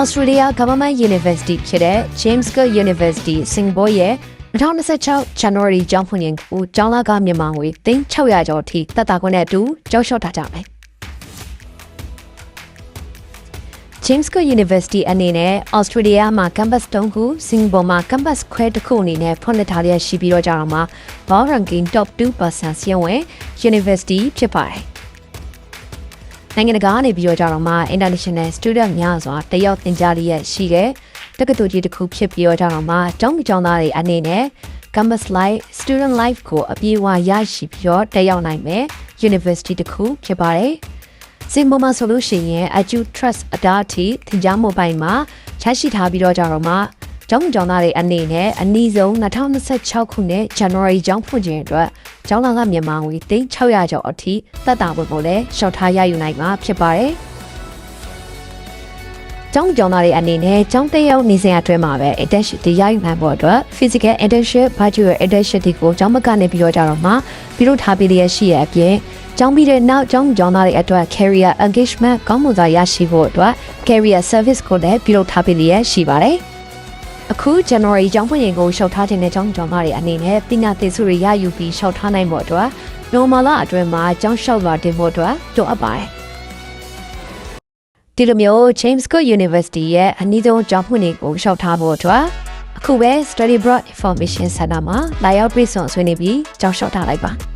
Australia Government University ဖြစ်တဲ့ James Cook University Singapore ရဲ့2026 January ကျောင်းဖွင့်ရင်ကိုကျောင်းလာကမြန်မာငွေ3600ကျော်အထိတက်တာခွင့်နဲ့အတူကြောက်လျှော့ထားကြမယ်။ James Cook University အနေနဲ့ Australia မှာ campus 3ခု Singapore မှာ campus ခွဲတစ်ခုအနေနဲ့ဖွင့်လှစ်ထားရရှိပြီးတော့ကြတော့မှာ Ball Ranking Top 2%စီးရင်ဝင် University ဖြစ်ပါတယ်။ နိုင်ငံတကာကနေပြီးတော့ကြတော့မှ international student များစွာတယောက်သင်ကြားလေးရရှိတဲ့တက္ကသိုလ်ကြီးတစ်ခုဖြစ်ပြီးတော့ကြတော့မှကျောင်းကျောင်းသားတွေအနေနဲ့ campus life student life ကိုအပြည့်အဝရရှိပြီးတော့တက်ရောက်နိုင်မယ် university တစ်ခုဖြစ်ပါတယ်။စင်ပေါ်မှာဆိုလို့ရှိရင် Edu Trust အတားအထိသင်ကြားမှုပိုင်းမှာချရှိထားပြီးတော့ကြတော့မှ ကျောင်းကျောင်းသားတွေအနေနဲ့အနည်းဆုံး2026ခုနှစ် January ကျောင်းဖွင့်ခြင်းအတွက်ကျောင်းလာကမြန်မာငွေ3600ကျော်အထိသက်တာဝင်ကိုလည်းရှော့ထားရယူနိုင်မှာဖြစ်ပါတယ်။ကျောင်းကျောင်းသားတွေအနေနဲ့ကျောင်းတက်ရောက်နေစဉ်အတွင်းမှာပဲ internship တွေရယူနိုင်ဖို့အတွက် physical internship virtual internship တွေကိုကျောင်းမကနေပြီးတော့ကြတော့မှပြုလုပ်ထားပြီးလျက်ရှိရအပြင်ကျောင်းပြီးတဲ့နောက်ကျောင်းကျောင်းသားတွေအတွက် career engagement ကောင်းမွန်စွာရရှိဖို့အတွက် career service ကိုလည်းပြုလုပ်ထားပြီးလျက်ရှိပါတယ်။ အခု January ကျောင်းဖွင့်ရင်ကိုရှောက်ထားခြင်းတဲ့ကျောင်းကျောင်းသားတွေအနေနဲ့ပညာသင်ဆုတွေရယူပြီးရှောက်ထားနိုင်ဖို့အတွက် normal လအတွင်းမှာကျောင်းလျှောက်လာတင်ဖို့အတွက်တိုအပ်ပါတယ်။ဒီလိုမျိုး James Cook University ရဲ့အနည်းဆုံးကျောင်းဖွင့်ရင်ကိုရှောက်ထားဖို့အတွက်အခုပဲ Study Broad Information Center မှာလာရောက်ပြည်ဆောင်ဆွေးနွေးပြီးကျောင်းလျှောက်ထားလိုက်ပါ။